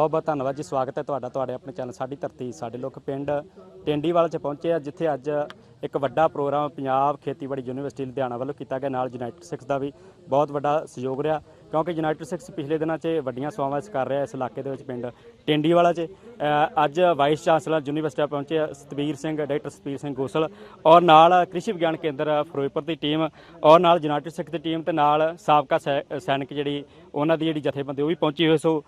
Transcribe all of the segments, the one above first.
ਬਹੁਤ ਬਹੁਤ ਧੰਨਵਾਦ ਜੀ, ਸਵਾਗਤ ਹੈ ਤੁਹਾਡਾ, ਤੁਹਾਡੇ ਆਪਣੇ ਚੈਨਲ ਸਾਡੀ ਧਰਤੀ, ਸਾਡੇ ਲੋਕ ਪਿੰਡ ਟੈਂਡੀਵਾਲ ਚ ਪਹੁੰਚੇ ਆ, ਜਿੱਥੇ ਅੱਜ ਇੱਕ ਵੱਡਾ ਪ੍ਰੋਗਰਾਮ ਪੰਜਾਬ ਖੇਤੀਬਾੜੀ ਯੂਨੀਵਰਸਿਟੀ ਲੁਧਿਆਣਾ ਵੱਲੋਂ ਕੀਤਾ ਗਿਆ, ਨਾਲ ਯੂਨਾਈਟਿਡ ਸਿਕਸ ਦਾ ਵੀ ਬਹੁਤ ਵੱਡਾ ਸਹਿਯੋਗ ਰਿਹਾ। ਕਿਉਂਕਿ ਯੂਨਾਈਟਿਡ ਸਿੱਖਸ ਪਿਛਲੇ ਦਿਨਾਂ 'ਚ ਵੱਡੀਆਂ ਸੇਵਾਵਾਂ ਕਰ ਰਿਹਾ ਇਸ ਇਲਾਕੇ ਦੇ ਵਿੱਚ ਪਿੰਡ ਟੈਂਡੀਵਾਲਾ 'ਚ। ਅ, ਅੱਜ ਵਾਈਸ ਚਾਂਸਲਰ ਯੂਨੀਵਰਸਿਟੀ ਪਹੁੰਚੇ ਆ ਸਤਬੀਰ ਸਿੰਘ ਡਾਕਟਰ ਸਤਬੀਰ ਸਿੰਘ ਗੋਸਲ ਔਰ ਨਾਲ ਕ੍ਰਿਸ਼ੀ ਵਿਗਿਆਨ ਕੇਂਦਰ ਫਿਰੋਜ਼ਪੁਰ ਦੀ ਟੀਮ ਔਰ ਨਾਲ ਯੂਨਾਈਟਿਡ ਸਿੱਖ ਦੀ ਟੀਮ ਤੇ ਨਾਲ ਸਾਬਕਾ ਸੈ- ਸੈਨਿਕ ਜਿਹੜੀ ਉਹਨਾਂ ਦੀ ਜਿਹੜੀ ਜਥੇਬੰਦੀ ਉਹ ਵੀ ਪਹੁੰਚੀ ਹੋਈ ਸੋ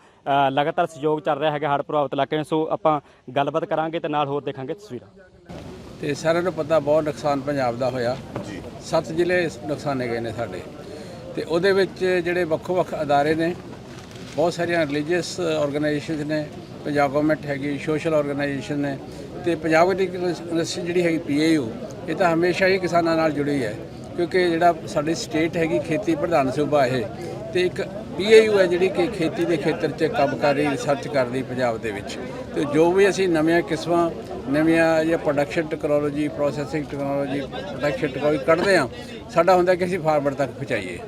ਲਗਾਤਾਰ ਸਹਿਯੋਗ ਚੱਲ ਰਿਹਾ ਹੈਗਾ ਹੜ੍ਹ ਪ੍ਰਭਾਵਿਤ ਇਲਾਕੇ ਵਿੱਚ। ਸੋ ਆਪਾਂ ਗੱਲਬਾਤ ਕਰਾਂਗੇ ਤੇ ਨਾਲ ਹੋਰ ਦੇਖਾਂਗੇ ਤਸਵੀਰਾਂ। ਤੇ ਸਾਰਿਆਂ ਨੂੰ ਪਤਾ ਬਹੁਤ ਨੁਕਸਾਨ ਪੰਜਾਬ ਦਾ ਹੋਇਆ। ਸੱਤ ਜ਼ਿਲ੍ਹੇ ਨੁਕਸਾਨੇ ਗਏ ਨੇ ਸਾਡੇ। ਤੇ ਉਹਦੇ ਵਿੱਚ ਜਿਹੜੇ ਵੱਖੋ-ਵੱਖ ਅਦਾਰੇ ਨੇ, ਬਹੁਤ ਸਾਰੀਆਂ ਰਿਲੀਜੀਅਸ ਆਰਗੇਨਾਈਜੇਸ਼ਨਸ ਨੇ, ਪੰਜਾਬ ਗਵਰਨਮੈਂਟ ਹੈਗੀ ਸੋਸ਼ਲ ਆਰਗੇਨਾਈਜੇਸ਼ਨ ਨੇ ਤੇ ਪੰਜਾਬ ਇੰਡਸਟਰੀ ਜਿਹੜੀ ਹੈਗੀ ਪੀਏਯੂ ਇਹ ਤਾਂ ਹਮੇਸ਼ਾ ਹੀ ਕਿਸਾਨਾਂ ਨਾਲ ਜੁੜੀ ਹੈ ਕਿਉਂਕਿ ਜਿਹੜਾ ਸਾਡੀ ਸਟੇਟ ਹੈਗੀ ਖੇਤੀ ਪ੍ਰਧਾਨ ਸੂਬਾ ਇਹ, ਤੇ ਇੱਕ ਪੀਏਯੂ ਹੈ ਜਿਹੜੀ ਕਿ ਖੇਤੀ ਦੇ ਖੇਤਰ 'ਚ ਕੰਮ ਕਰ ਰਹੀ ਰਿਸਰਚ ਕਰ ਰਹੀ ਪੰਜਾਬ ਦੇ ਵਿੱਚ। ਤੇ ਜੋ ਵੀ ਅਸੀਂ ਨਵੀਆਂ ਕਿਸਮਾਂ ਨਵੀਆਂ ਜਾਂ production technology processing technology production technology ਕੱਢਦੇ ਆ ਸਾਡਾ ਹੁੰਦਾ ਕਿ ਅਸੀਂ ਫਾਰਮਰ ਤੱਕ ਪਹੁੰਚਾਈਏ।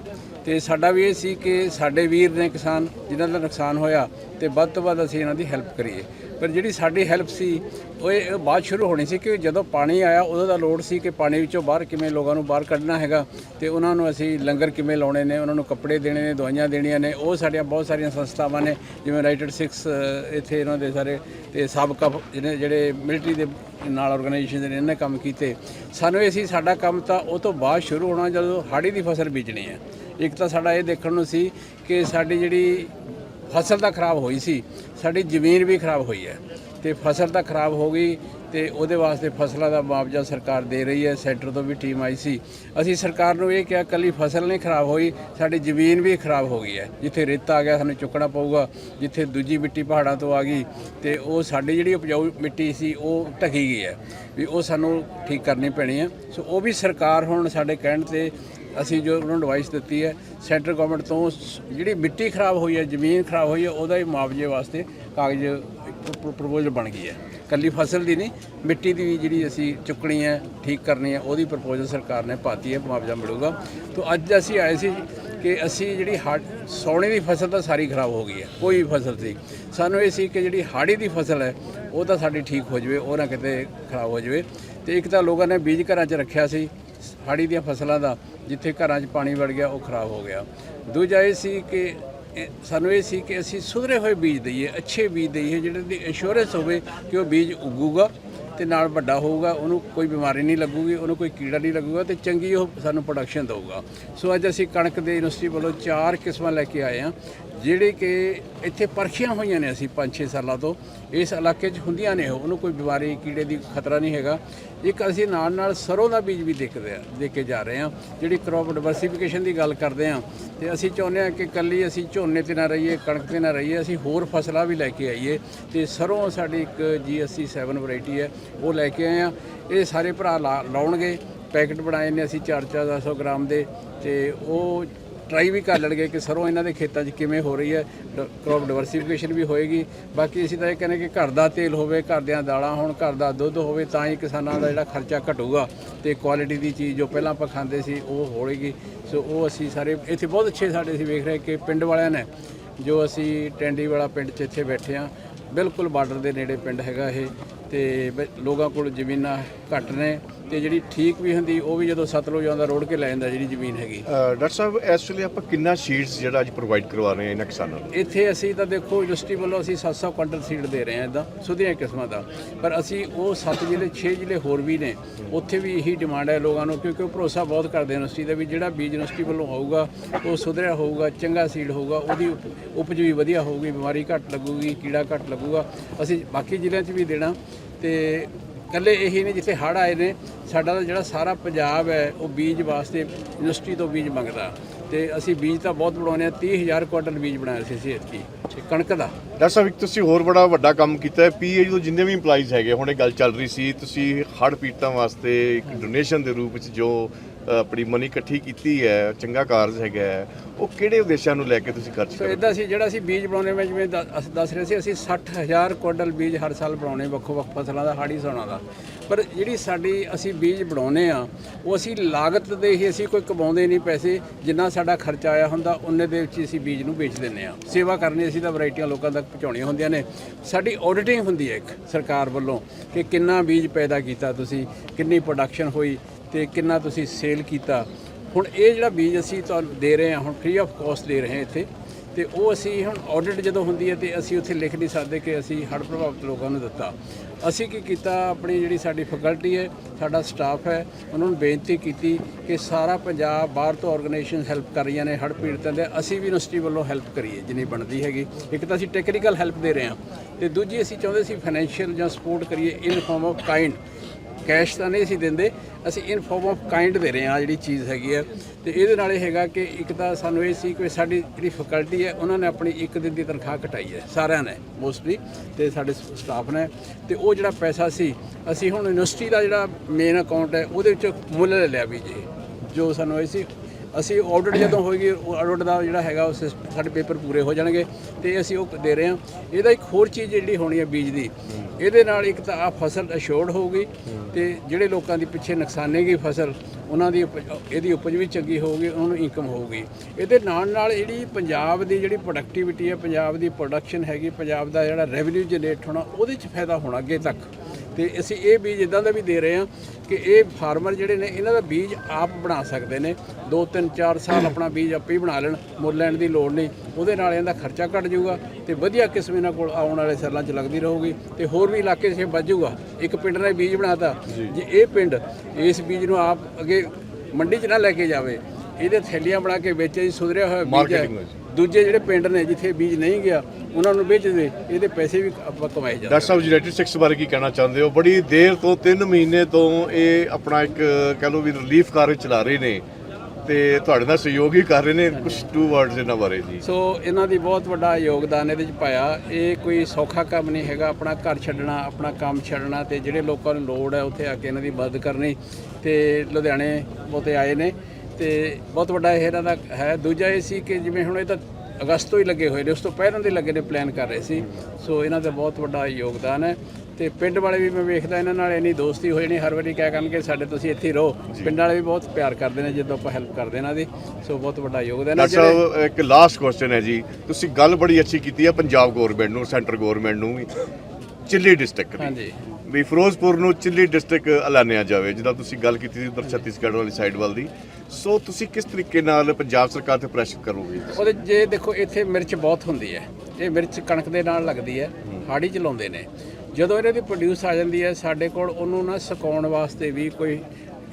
ਤੇ ਸਾਡਾ ਵੀ ਇਹ ਸੀ ਕਿ ਸਾਡੇ ਵੀਰ ਨੇ ਕਿਸਾਨ, ਜਿਨ੍ਹਾਂ ਦਾ ਨੁਕਸਾਨ ਹੋਇਆ, ਤੇ ਵੱਧ ਤੋਂ ਵੱਧ ਅਸੀਂ ਇਹਨਾਂ ਦੀ ਹੈਲਪ ਕਰੀਏ। ਪਰ ਜਿਹੜੀ ਸਾਡੀ ਹੈਲਪ ਸੀ, ਉਹ ਇਹ ਬਾਅਦ ਸ਼ੁਰੂ ਹੋਣੀ ਸੀ ਕਿ ਜਦੋਂ ਪਾਣੀ ਆਇਆ, ਉਦੋਂ ਦਾ ਲੋੜ ਸੀ ਕਿ ਪਾਣੀ ਵਿੱਚੋਂ ਬਾਹਰ ਕਿਵੇਂ ਲੋਕਾਂ ਨੂੰ ਬਾਹਰ ਕੱਢਣਾ ਹੈਗਾ ਤੇ ਉਹਨਾਂ ਨੂੰ ਅਸੀਂ ਲੰਗਰ ਕਿਵੇਂ ਲਾਉਣੇ ਨੇ, ਉਹਨਾਂ ਨੂੰ ਕੱਪੜੇ ਦੇਣੇ ਨੇ, ਦਵਾਈਆਂ ਦੇਣੀਆਂ ਨੇ, ਉਹ ਸਾਡੀਆਂ ਬਹੁਤ ਸਾਰੀਆਂ ਸੰਸਥਾਵਾਂ ਨੇ, ਜਿਵੇਂ ਰਾਈਟਡ ਸਿਕਸ ਇੱਥੇ ਇਹਨਾਂ ਦੇ ਸਾਰੇ ਤੇ ਸਾਬਕਾ ਜਿਹੜੇ ਮਿਲਟਰੀ ਦੇ ਨਾਲ ਆਰਗੇਨਾਈਜੇਸ਼ਨ ਨੇ, ਇਹਨਾਂ ਨੇ ਕੰਮ ਕੀਤੇ। ਸਾਨੂੰ ਇਹ ਸੀ ਸਾਡਾ ਕੰਮ ਤਾਂ ਉਹ ਤੋਂ ਬਾਅਦ ਸ਼ੁਰੂ ਹੋਣਾ ਜਦੋਂ ਹਾੜੀ ਦੀ ਫਸਲ ਬੀਜਣੀ ਹੈ। ਇੱਕ ਤਾਂ ਸਾਡਾ ਇਹ ਦੇਖਣ ਨੂੰ ਸੀ ਕਿ ਸਾਡੀ ਜਿਹੜੀ ਫਸਲ ਤਾਂ ਖਰਾਬ ਹੋਈ ਸੀ, ਸਾਡੀ ਜ਼ਮੀਨ ਵੀ ਖਰਾਬ ਹੋਈ ਹੈ ਤੇ ਫਸਲ ਤਾਂ ਖਰਾਬ ਹੋ ਗਈ ਤੇ ਉਹਦੇ ਵਾਸਤੇ ਫਸਲਾਂ ਦਾ ਮੁਆਵਜ਼ਾ ਸਰਕਾਰ ਦੇ ਰਹੀ ਹੈ, ਸੈਂਟਰ ਤੋਂ ਵੀ ਟੀਮ ਆਈ ਸੀ। ਅਸੀਂ ਸਰਕਾਰ ਨੂੰ ਇਹ ਕਿਹਾ, ਕੱਲੀ ਫਸਲ ਨਹੀਂ ਖਰਾਬ ਹੋਈ, ਸਾਡੀ ਜ਼ਮੀਨ ਵੀ ਖਰਾਬ ਹੋ ਗਈ ਹੈ। ਜਿੱਥੇ ਰੇਤਾ ਆ ਗਿਆ, ਸਾਨੂੰ ਚੁੱਕਣਾ ਪਊਗਾ, ਜਿੱਥੇ ਦੂਜੀ ਮਿੱਟੀ ਪਹਾੜਾਂ ਤੋਂ ਆ ਗਈ ਤੇ ਉਹ ਸਾਡੀ ਜਿਹੜੀ ਉਪਜਾਊ ਮਿੱਟੀ ਸੀ, ਉਹ ਢਕੀ ਗਈ ਹੈ ਵੀ ਉਹ ਸਾਨੂੰ ਠੀਕ ਕਰਨੀ ਪੈਣੀ ਹੈ। ਸੋ ਉਹ ਵੀ ਸਰਕਾਰ ਹੁਣ ਸਾਡੇ ਕਹਿਣ ਤੇ ਅਸੀਂ ਜੋ ਉਹਨਾਂ ਨੂੰ ਐਡਵਾਈਸ ਦਿੱਤੀ ਹੈ ਸੈਂਟਰ ਗਵਰਨਮੈਂਟ ਤੋਂ ਜਿਹੜੀ ਮਿੱਟੀ ਖਰਾਬ ਹੋਈ ਹੈ, ਜ਼ਮੀਨ ਖਰਾਬ ਹੋਈ ਹੈ, ਉਹਦਾ ਹੀ ਮੁਆਵਜ਼ੇ ਵਾਸਤੇ ਕਾਗਜ਼ ਪ੍ਰਪੋਜ਼ਲ ਬਣ ਗਈ ਹੈ। ਕੱਲੀ ਫਸਲ ਦੀ ਨਹੀਂ, ਮਿੱਟੀ ਦੀ ਵੀ ਜਿਹੜੀ ਅਸੀਂ ਚੁੱਕਣੀ ਹੈ, ਠੀਕ ਕਰਨੀ ਹੈ, ਉਹਦੀ ਪ੍ਰਪੋਜ਼ਲ ਸਰਕਾਰ ਨੇ ਪਾਤੀ ਹੈ, ਮੁਆਵਜ਼ਾ ਮਿਲੂਗਾ। ਤੋਂ ਅੱਜ ਅਸੀਂ ਆਏ ਸੀ ਕਿ ਅਸੀਂ ਜਿਹੜੀ ਹਾ ਸੌਣੇ ਦੀ ਫਸਲ ਤਾਂ ਸਾਰੀ ਖਰਾਬ ਹੋ ਗਈ ਹੈ, ਕੋਈ ਵੀ ਫਸਲ ਸੀ ਸਾਨੂੰ ਇਹ ਸੀ ਕਿ ਜਿਹੜੀ ਹਾੜੀ ਦੀ ਫਸਲ ਹੈ, ਉਹ ਤਾਂ ਸਾਡੀ ਠੀਕ ਹੋ ਜਾਵੇ, ਉਹ ਨਾ ਕਿਤੇ ਖਰਾਬ ਹੋ ਜਾਵੇ। ਤੇ ਇੱਕ ਤਾਂ ਲੋਕਾਂ ਨੇ ਬੀਜ ਘਰਾਂ 'ਚ ਰੱਖਿਆ ਸੀ ਹਾੜੀ ਦੀਆਂ ਫਸਲਾਂ ਦਾ ਜਿੱਥੇ ਘਰਾਂ 'ਚ ਪਾਣੀ ਵੜ ਗਿਆ, ਉਹ ਖਰਾਬ ਹੋ ਗਿਆ। ਦੂਜਾ ਇਹ ਸੀ ਕਿ ਸਾਨੂੰ ਇਹ ਸੀ ਕਿ ਅਸੀਂ ਸੁਧਰੇ ਹੋਏ ਬੀਜ ਦਈਏ, ਅੱਛੇ ਬੀਜ ਦਈਏ, ਜਿਹੜੇ ਦੀ ਇੰਸ਼ੋਰੈਂਸ ਹੋਵੇ ਕਿ ਉਹ ਬੀਜ ਉੱਗੂਗਾ ਤੇ ਨਾਲ ਵੱਡਾ ਹੋਊਗਾ, ਉਹਨੂੰ ਕੋਈ ਬਿਮਾਰੀ ਨਹੀਂ ਲੱਗੂਗੀ, ਉਹਨੂੰ ਕੋਈ ਕੀੜਾ ਨਹੀਂ ਲੱਗੂਗਾ ਤੇ ਚੰਗੀ ਉਹ ਸਾਨੂੰ ਪ੍ਰੋਡਕਸ਼ਨ ਦੇਊਗਾ। ਸੋ ਅੱਜ ਅਸੀਂ ਕਣਕ ਦੇ ਯੂਨੀਵਰਸਿਟੀ ਵੱਲੋਂ ਚਾਰ ਕਿਸਮਾਂ ਲੈ ਕੇ ਆਏ ਹਾਂ। ਜਿਹੜੇ ਕਿ ਇੱਥੇ ਪਰਖੀਆਂ ਹੋਈਆਂ ਨੇ ਅਸੀਂ 5-6 ਸਾਲਾਂ ਤੋਂ, ਇਸ ਇਲਾਕੇ 'ਚ ਹੁੰਦੀਆਂ ਨੇ ਉਹਨੂੰ ਕੋਈ ਬਿਮਾਰੀ, ਕੀੜੇ ਦੀ ਖਤਰਾ ਨਹੀਂ ਹੈਗਾ। ਇੱਕ ਅਸੀਂ ਨਾਲ ਨਾਲ ਸਰੋਂ ਦਾ ਬੀਜ ਵੀ ਦੇਖਦੇ ਆ, ਦੇ ਕੇ ਜਾ ਰਹੇ ਹਾਂ, ਜਿਹੜੀ ਕ੍ਰੌਪ ਡਿਵਰਸਿਫਿਕੇਸ਼ਨ ਦੀ ਗੱਲ ਕਰਦੇ ਹਾਂ। ਤੇ ਅਸੀਂ ਚਾਹੁੰਦੇ ਹਾਂ ਕਿ ਕੱਲੀ ਅਸੀਂ ਝੋਨੇ ਤੇ ਨਾ ਰਹੀਏ, ਕਣਕ ਤੇ ਨਾ ਰਹੀਏ, ਅਸੀਂ ਹੋਰ ਫਸਲਾਂ ਵੀ ਲੈ ਕੇ ਆਈਏ। ਤੇ ਸਰੋਂ ਸਾਡੀ ਇੱਕ GSC 7 ਵੈਰਾਈਟੀ ਹੈ, ਉਹ ਲੈ ਕੇ ਆਏ ਹਾਂ। ਇਹ ਸਾਰੇ ਭਰਾ ਲਾ- ਲਾਉਣਗੇ, ਪੈਕਟ ਬਣਾਏ ਨੇ ਅਸੀਂ 4-4 ਗ੍ਰਾਮ ਦੇ। ਤੇ ਉਹ ਟਰਾਈ ਵੀ ਕਰ ਲੈਣਗੇ ਕਿ ਸਰੋਂ ਇਹਨਾਂ ਦੇ ਖੇਤਾਂ 'ਚ ਕਿਵੇਂ ਹੋ ਰਹੀ ਹੈ ਕ੍ਰੌਪ ਡਿਵਰਸਿਫਿਕੇਸ਼ਨ ਵੀ ਹੋਏਗੀ। ਬਾਕੀ ਅਸੀਂ ਤਾਂ ਇਹ ਕਹਿੰਦੇ ਕਿ ਘਰ ਦਾ ਤੇਲ ਹੋਵੇ ਘਰ ਦੀਆਂ ਦਾਲਾਂ ਹੋਣ, ਘਰ ਦਾ ਦੁੱਧ ਹੋਵੇ, ਤਾਂ ਹੀ ਕਿਸਾਨਾਂ ਦਾ ਜਿਹੜਾ ਖਰਚਾ ਘਟੂਗਾ ਤੇ ਕੁਆਲਿਟੀ ਦੀ ਚੀਜ਼ ਜੋ ਪਹਿਲਾਂ ਆਪਾਂ ਖਾਂਦੇ ਸੀ ਉਹ ਹੋਵੇਗੀ। ਸੋ ਉਹ ਅਸੀਂ ਸਾਰੇ, ਇੱਥੇ ਬਹੁਤ ਅੱਛੇ ਸਾਡੇ ਅਸੀਂ ਵੇਖ ਰਹੇ ਕਿ ਪਿੰਡ ਵਾਲਿਆਂ ਨੇ, ਜੋ ਅਸੀਂ ਟੈਂਡੀ ਵਾਲਾ ਪਿੰਡ 'ਚ ਇੱਥੇ ਬੈਠੇ ਆ ਬਿਲਕੁਲ ਬਾਰਡਰ ਦੇ ਨੇੜੇ ਪਿੰਡ ਹੈਗਾ ਇਹ। ਤੇ ਲੋਕਾਂ ਕੋਲ ਜ਼ਮੀਨਾਂ ਘੱਟ ਨੇ ਤੇ ਜਿਹੜੀ ਠੀਕ ਵੀ ਹੁੰਦੀ ਉਹ ਵੀ ਜਦੋਂ ਸਤਲੁਜ ਆਉਂਦਾ ਰੋੜ ਕੇ ਲੈ ਜਾਂਦਾ ਜਿਹੜੀ ਜ਼ਮੀਨ ਹੈਗੀ। ਡਾਕਟਰ ਸਾਹਿਬ ਇਸ ਵੇਲੇ ਆਪਾਂ ਕਿੰਨਾ ਸ਼ੀਟਸ ਜਿਹੜਾ ਅੱਜ ਪ੍ਰੋਵਾਈਡ ਕਰਵਾ ਰਹੇ ਹਾਂ ਇਹਨਾਂ ਕਿਸਾਨਾਂ ਨੂੰ? ਇੱਥੇ ਅਸੀਂ ਤਾਂ ਦੇਖੋ ਯੂਨੀਵਰਸਿਟੀ ਵੱਲੋਂ ਅਸੀਂ 700 ਕੁਇੰਟਲ ਸੀਡ ਦੇ ਰਹੇ ਹਾਂ ਇਦਾਂ ਸੁਧੀਆਂ ਕਿਸਮਾਂ ਦਾ। ਪਰ ਅਸੀਂ ਉਹ 7 ਜ਼ਿਲ੍ਹੇ 6 ਜ਼ਿਲ੍ਹੇ ਹੋਰ ਵੀ ਨੇ ਉੱਥੇ ਵੀ ਇਹੀ ਡਿਮਾਂਡ ਹੈ ਲੋਕਾਂ ਨੂੰ ਕਿਉਂਕਿ ਉਹ ਭਰੋਸਾ ਬਹੁਤ ਕਰਦੇ ਯੂਨੀਵਰਸਿਟੀ ਦਾ ਵੀ ਜਿਹੜਾ ਬੀਜ ਯੂਨੀਵਰਸਿਟੀ ਵੱਲੋਂ ਆਊਗਾ ਉਹ ਸੁਧਰਿਆ ਹੋਊਗਾ ਚੰਗਾ ਸੀਡ ਹੋਊਗਾ ਉਹਦੀ ਉਪ- ਉਪਜ ਵੀ ਵਧੀਆ ਹੋਊਗੀ ਬਿਮਾਰੀ ਘੱਟ ਲੱਗੂਗੀ ਕੀੜਾ ਘੱਟ ਲੱਗੂਗਾ। ਅਸੀਂ ਬਾਕੀ ਜ਼ਿਲ੍ਹਿਆਂ 'ਚ ਵੀ ਦੇਣਾ। ਤੇ ਕੱਲੇ ਇਹੀ ਨੇ ਜਿੱਥੇ ਹੜ੍ਹ ਆਏ ਨੇ ਸਾਡਾ ਜਿਹੜਾ ਸਾਰਾ ਪੰਜਾਬ ਹੈ ਉਹ ਬੀਜ ਵਾਸਤੇ ਯੂਨੀਵਰਸਿਟੀ ਤੋਂ ਬੀਜ ਮੰਗਦਾ। ਤੇ ਅਸੀਂ ਬੀਜ ਤਾਂ ਬਹੁਤ ਬਣਾਉਂਦੇ ਆ 30000 ਕੁਇੰਟਲ ਬੀਜ ਬਣਾਇਆ ਸੀ ਅਸੀਂ ਤੇ ਕਣਕ ਦਾ। ਡਾਕਟਰ ਸਾਹਿਬ ਇੱਕ ਤੁਸੀਂ ਹੋਰ ਬੜਾ ਵੱਡਾ ਕੰਮ ਕੀਤਾ ਹੈ ਪੀਏਯੂ ਤੋਂ ਜਿੰਨੇ ਵੀ EMPLOYEES ਹੈਗੇ ਹੁਣ ਇਹ ਗੱਲ ਚੱਲ ਰਹੀ ਸੀ ਤੁਸੀਂ ਹੜ੍ਹ ਪੀੜਤਾਂ ਵਾਸਤੇ ਇੱਕ ਡੋਨੇਸ਼ਨ ਦੇ ਰੂਪ ਵਿੱਚ ਜੋ ਆਪਣੀ ਮਨੀ ਇਕੱਠੀ ਕੀਤੀ ਹੈ ਚੰਗਾ ਕਾਰਜ ਹੈਗਾ ਉਹ ਕਿਹੜੇ ਉਦੇਸ਼ਾਂ ਨੂੰ ਲੈ ਕੇ ਤੁਸੀਂ ਖਰਚ ਸੋ ਕਰ ਇਦਾਂ ਸੀ ਜਿਹੜਾ ਅਸੀਂ ਬੀਜ ਬਣਾਉਣੇ ਮੈਂ ਜਿਵੇਂ ਦ- ਅਸੀਂ ਦੱਸ ਰਹੇ ਸੀ ਅਸੀਂ 60000 ਕੁਇੰਟਲ ਬੀਜ ਹਰ ਸਾਲ ਬਣਾਉਣੇ ਵੱਖੋ ਵੱਖ ਫਸਲਾਂ ਦਾ ਹਾੜੀ ਸੋਣਾ ਦਾ। ਪਰ ਜਿਹੜੀ ਸਾਡੀ ਅਸੀਂ ਬੀਜ ਬਣਾਉਨੇ ਆ ਉਹ ਅਸੀਂ ਲਾਗਤ ਦੇ ਹੀ ਅਸੀਂ ਕੋਈ ਕਮਾਉਂਦੇ ਨਹੀਂ ਪੈਸੇ ਜਿੰਨਾ ਸਾਡਾ ਖਰਚਾ ਆਇਆ ਹੁੰਦਾ ਉਹਨੇ ਦੇ ਵਿੱਚ ਹੀ ਅਸੀਂ ਬੀਜ ਨੂੰ ਵੇਚ ਦਿੰਨੇ ਆ ਸੇਵਾ ਕਰਨੀ ਅਸੀਂ ਤਾਂ ਵੈਰਾਈਟੀਆਂ ਲੋਕਾਂ ਤੱਕ ਪਹੁੰਚਾਉਣੀਆਂ ਹੁੰਦੀਆਂ ਨੇ। ਸਾਡੀ ਆਡਿਟਿੰਗ ਹੁੰਦੀ ਹੈ ਇੱਕ ਸਰਕਾਰ ਵੱਲੋਂ ਕਿ ਕਿੰਨਾ ਬੀਜ ਪੈਦਾ ਕੀਤਾ ਤੁਸੀਂ ਕਿੰਨੀ ਪ੍ਰੋਡਕਸ਼ਨ ਹੋਈ ਤੇ ਕਿੰਨਾ ਤੁਸੀਂ ਸੇਲ ਕੀਤਾ। ਹੁਣ ਇਹ ਜਿਹੜਾ ਬੀਜ ਅਸੀਂ ਤੁਹਾਨੂੰ ਦੇ ਰਹੇ ਹਾਂ, ਹੁਣ ਫ੍ਰੀ ਆਫ ਕਾਸਟ ਦੇ ਰਹੇ ਹਾਂ ਇੱਥੇ, ਤੇ ਉਹ ਅਸੀਂ ਹੁਣ ਆਡਿਟ ਜਦੋਂ ਹੁੰਦੀ ਹੈ ਤੇ ਅਸੀਂ ਉੱਥੇ ਲਿਖ ਨਹੀਂ ਸਕਦੇ ਕਿ ਅਸੀਂ ਹੜ੍ਹ ਪ੍ਰਭਾਵਿਤ ਲੋਕਾਂ ਨੂੰ ਦਿੱਤਾ। ਅਸੀਂ ਕੀ ਕੀਤਾ, ਆਪਣੀ ਜਿਹੜੀ ਸਾਡੀ ਫੈਕਲਟੀ ਹੈ, ਸਾਡਾ ਸਟਾਫ ਹੈ, ਉਹਨਾਂ ਨੂੰ ਬੇਨਤੀ ਕੀਤੀ ਕਿ ਸਾਰਾ ਪੰਜਾਬ ਬਾਹਰ ਤੋਂ ਆਰਗੇਨਾਈਜੇਸ਼ਨ ਹੈਲਪ ਕਰ ਰਹੀਆਂ ਨੇ ਹੜ੍ਹ ਪੀੜਤਾਂ ਦੇ। ਅਸੀਂ ਵੀ ਯੂਨੀਵਰਸਿਟੀ ਵੱਲੋਂ ਹੈਲਪ ਕਰੀਏ, ਜਿੰਨੀ ਬਣਦੀ ਹੈਗੀ। ਇੱਕ ਤਾਂ ਅਸੀਂ ਟੈਕਨੀਕਲ ਹੈਲਪ ਦੇ ਰਹੇ ਹਾਂ। ਤੇ ਦੂਜੀ ਅਸੀਂ ਚਾਹੁੰਦੇ ਸੀ ਫਾਈਨੈਂਸ਼ੀਅਲ ਜਾਂ ਸਪੋਰਟ ਕਰੀਏ in form of kind cash ਤਾਂ ਨਹੀਂ ਅਸੀਂ ਦਿੰਦੇ, ਅਸੀਂ ਇਨ ਫਾਰਮ ਆਫ ਕਾਈਂਡ ਦੇ ਰਹੇ ਹਾਂ ਜਿਹੜੀ ਚੀਜ਼ ਹੈਗੀ ਹੈ ਤੇ ਇਹਦੇ ਨਾਲ ਇਹ ਹੈਗਾ ਕਿ ਇੱਕ ਤਾਂ ਸਾਨੂੰ ਇਹ ਸੀ ਕਿ ਸਾਡੀ ਜਿਹੜੀ ਫੈਕਲਟੀ ਹੈ, ਉਹਨਾਂ ਨੇ ਆਪਣੀ ਇੱਕ ਦਿਨ ਦੀ ਤਨਖਾਹ ਘਟਾਈ ਹੈ, ਸਾਰਿਆਂ ਨੇ ਮੋਸਟਲੀ ਤੇ ਸਾਡੇ ਸਟਾਫ ਨੇ। ਤੇ ਉਹ ਜਿਹੜਾ ਪੈਸਾ ਸੀ, ਅਸੀਂ ਹੁਣ ਯੂਨੀਵਰਸਿਟੀ ਦਾ ਜਿਹੜਾ ਮੇਨ ਅਕਾਊਂਟ ਹੈ, ਉਹਦੇ ਵਿੱਚ ਮੁੱਲ ਲੈ ਲਿਆ ਵੀ ਜੀ। ਜੋ ਸਾਨੂੰ ਇਹ ਸੀ ਅਸੀਂ ਆਡਿਟ ਜਦੋਂ ਹੋਏਗੀ, ਉਹ ਆਡਿਟ ਦਾ ਜਿਹੜਾ ਹੈਗਾ, ਉਹ ਸਿਸ- ਸਾਡੇ ਪੇਪਰ ਪੂਰੇ ਹੋ ਜਾਣਗੇ ਤੇ ਅਸੀਂ ਉਹ ਦੇ ਰਹੇ ਹਾਂ। ਇਹਦਾ ਇੱਕ ਹੋਰ ਚੀਜ਼ ਜਿਹੜੀ ਹੋਣੀ ਹੈ ਬੀਜ ਦੀ, ਇਹਦੇ ਨਾਲ ਇੱਕ ਤਾਂ ਆ ਫਸਲ ਅਸ਼ੋਰਡ ਹੋਊਗੀ ਤੇ ਜਿਹੜੇ ਲੋਕਾਂ ਦੀ ਪਿੱਛੇ ਨੁਕਸਾਨੇਗੀ ਫਸਲ ਉਹਨਾਂ ਦੀ ਉਪਜ- ਇਹਦੀ ਉਪਜ ਵੀ ਚੰਗੀ ਹੋਊਗੀ, ਉਹਨਾਂ ਨੂੰ ਇਨਕਮ ਹੋਊਗੀ। ਇਹਦੇ ਨਾਲ ਨਾਲ ਜਿਹੜੀ ਪੰਜਾਬ ਦੀ ਜਿਹੜੀ ਪ੍ਰੋਡਕਟਿਵਿਟੀ ਹੈ, ਪੰਜਾਬ ਦੀ ਪ੍ਰੋਡਕਸ਼ਨ ਹੈਗੀ, ਪੰਜਾਬ ਦਾ ਜਿਹੜਾ ਰੈਵਨਿਊ ਜਨਰੇਟ ਹੋਣਾ, ਉਹਦੇ 'ਚ ਫਾਇਦਾ ਹੋਣਾ ਅੱਗੇ ਤੱਕ। ਤੇ ਅਸੀਂ ਇਹ ਬੀਜ ਇਦਾਂ ਦਾ ਵੀ ਦੇ ਰਹੇ ਹਾਂ ਕਿ ਇਹ ਫਾਰਮਰ ਜਿਹੜੇ ਨੇ, ਇਹਨਾਂ ਦਾ ਬੀਜ ਆਪ ਬਣਾ ਸਕਦੇ ਨੇ। 2 3 4 ਸਾਲ ਆਪਣਾ ਬੀਜ ਆਪੇ ਹੀ ਬਣਾ ਲੈਣ, ਮੁੱਲ ਲੈਣ ਦੀ ਲੋੜ ਨਹੀਂ। ਉਹਦੇ ਨਾਲ ਇਹਨਾਂ ਦਾ ਖਰਚਾ ਘਟ ਜਾਊਗਾ ਤੇ ਵਧੀਆ ਕਿਸਮ ਇਹਨਾਂ ਕੋਲ ਆਉਣ ਵਾਲੇ ਸਾਲਾਂ 'ਚ ਲੱਗਦੀ ਰਹੂਗੀ ਤੇ ਹੋਰ ਵੀ ਇਲਾਕੇ 'ਚ ਜਾਊਗਾ। ਇੱਕ ਪਿੰਡ ਨੇ ਬੀਜ ਬਣਾਤਾ। ਜੇ। ਇਹ ਪਿੰਡ ਇਸ ਬੀਜ ਨੂੰ ਆਪ ਅੱਗੇ ਮੰਡੀ 'ਚ ਨਾ ਲੈ ਕੇ ਜਾਵੇ ਇਹਦੇ ਥੈਲੀਆਂ ਬਣਾ ਕੇ ਵੇਚੇ ਜੀ ਸੁਧਰਿਆ ਹੋਇਆ ਬੀਜ ਹੈ। ਦੂਜੇ ਜਿਹੜੇ ਪਿੰਡ ਨੇ ਜਿੱਥੇ ਬੀਜ ਨਹੀਂ ਗਿਆ ਉਹਨਾਂ ਨੂੰ ਵੇਚ ਦੇ ਇਹਦੇ ਪੈਸੇ ਵੀ ਆਪਾਂ ਕਮਾਏ ਜਾਂਦੇ। ਡਾਕਟਰ ਸਾਹਿਬ ਯੂਨਾਈਟਿਡ ਸਿਕਸ ਬਾਰੇ ਕੀ ਕਹਿਣਾ ਚਾਹੁੰਦੇ ਹੋ? ਬੜੀ ਦੇਰ ਤੋਂ 3 ਮਹੀਨੇ ਤੋਂ ਇਹ ਆਪਣਾ ਇੱਕ ਕਹ ਲਓ ਵੀ ਰਿਲੀਫ ਕਾਰਜ ਚਲਾ ਰਹੇ ਨੇ। ਤੇ ਤੁਹਾਡੇ ਨਾਲ ਸਹਿਯੋਗ ਹੀ ਕਰ ਰਹੇ ਨੇ ਕੁਝ ਟੂ ਵਰਡਸ ਇਹਨਾਂ ਬਾਰੇ ਜੀ। ਸੋ ਇਹਨਾਂ ਦੀ ਬਹੁਤ ਵੱਡਾ ਯੋਗਦਾਨ ਇਹਦੇ ਵਿੱਚ ਪਾਇਆ। ਇਹ ਕੋਈ ਸੌਖਾ ਕੰਮ ਨਹੀਂ ਹੈਗਾ, ਆਪਣਾ ਘਰ ਛੱਡਣਾ, ਆਪਣਾ ਕੰਮ ਛੱਡਣਾ ਤੇ ਜਿਹੜੇ ਲੋਕਾਂ ਨੂੰ ਲੋੜ ਹੈ, ਉੱਥੇ ਆ ਕੇ ਇਹਨਾਂ ਦੀ ਮਦਦ ਕਰਨੀ ਤੇ ਲੁਧਿਆਣੇ ਬਹੁਤੇ ਆਏ ਨੇ ਤੇ ਬਹੁਤ ਵੱਡਾ ਇਹ ਇਹਨਾਂ ਦਾ ਹੈ। ਦੂਜਾ ਇਹ ਸੀ ਕਿ ਜਿਵੇਂ ਹੁਣ ਇਹ ਤਾਂ ਅਗਸਤ ਤੋਂ ਹੀ ਲੱਗੇ ਹੋਏ ਨੇ, ਉਸ ਤੋਂ ਪਹਿਲਾਂ ਦੇ ਲੱਗੇ ਨੇ ਪਲਾਨ ਕਰ ਰਹੇ ਸੀ। ਸੋ ਇਹਨਾਂ ਦਾ ਬਹੁਤ ਵੱਡਾ ਯੋਗਦਾਨ ਹੈ। ਤੇ ਪਿੰਡ ਵਾਲੇ ਵੀ ਮੈਂ ਵੇਖਦਾ ਇਹਨਾਂ ਨਾਲ ਇੰਨੀ ਦੋਸਤੀ ਹੋ ਜਾਣੀ ਹਰ ਵਾਰੀ ਕਹਿ ਕਰਨਗੇ ਸਾਡੇ ਤੁਸੀਂ ਇੱਥੇ ਰਹੋ। ਪਿੰਡ ਵਾਲੇ ਵੀ ਬਹੁਤ ਪਿਆਰ ਕਰਦੇ ਨੇ ਜਦੋਂ ਆਪਾਂ ਹੈਲਪ ਕਰਦੇ ਇਹਨਾਂ ਦੀ ਸੋ ਬਹੁਤ ਵੱਡਾ ਯੋਗਦਾਨ ਹੈ। ਡਾਕਟਰ ਸਾਹਿਬ ਇੱਕ ਲਾਸਟ ਕੁਐਸਚਨ ਹੈ ਜੀ। ਤੁਸੀਂ ਗੱਲ ਬੜੀ ਅੱਛੀ ਕੀਤੀ ਹੈ ਪੰਜਾਬ ਗਵਰਨਮੈਂਟ ਨੂੰ ਸੈਂਟਰ ਗਵਰਨਮੈਂਟ ਨੂੰ ਵੀ। ਚਿੱਲੀ ਡਿਸਟ੍ਰਿਕਟ ਹਾਂਜੀ। ਵੀ ਫਿਰੋਜ਼ਪੁਰ ਨੂੰ ਚਿੱਲੀ ਡਿਸਟ੍ਰਿਕਟ ਐਲਾਨਿਆ ਜਾਵੇ ਜਿੱਦਾਂ ਤੁਸੀਂ ਗੱਲ ਕੀਤੀ ਸੀ ਉਧਰ ਛੱਤੀਸਗੜ੍ਹ ਵਾਲੀ ਸਾਈਡ ਵੱਲ ਦੀ। ਸੋ ਤੁਸੀਂ ਕਿਸ ਤਰੀਕੇ ਨਾਲ ਪੰਜਾਬ ਸਰਕਾਰ ਤੇ ਪ੍ਰੈਸ਼ਰ ਕਰੋਗੇ? ਉਹਦੇ ਜੇ ਦੇਖੋ ਇੱਥੇ ਮਿਰਚ ਬਹੁਤ ਹੁੰਦੀ ਹੈ। ਇਹ ਮਿਰਚ ਕਣਕ ਦੇ ਨਾਲ ਲੱਗਦੀ ਹੈ ਹਾੜੀ ਚ ਲਾਉਂਦੇ ਨੇ। ਜਦੋਂ ਇਹਨਾਂ ਦੀ ਪ੍ਰੋਡਿਊਸ ਆ ਜਾਂਦੀ ਹੈ ਸਾਡੇ ਕੋਲ ਉਹਨੂੰ ਨਾ ਸੁਕਾਉਣ ਵਾਸਤੇ ਵੀ ਕੋਈ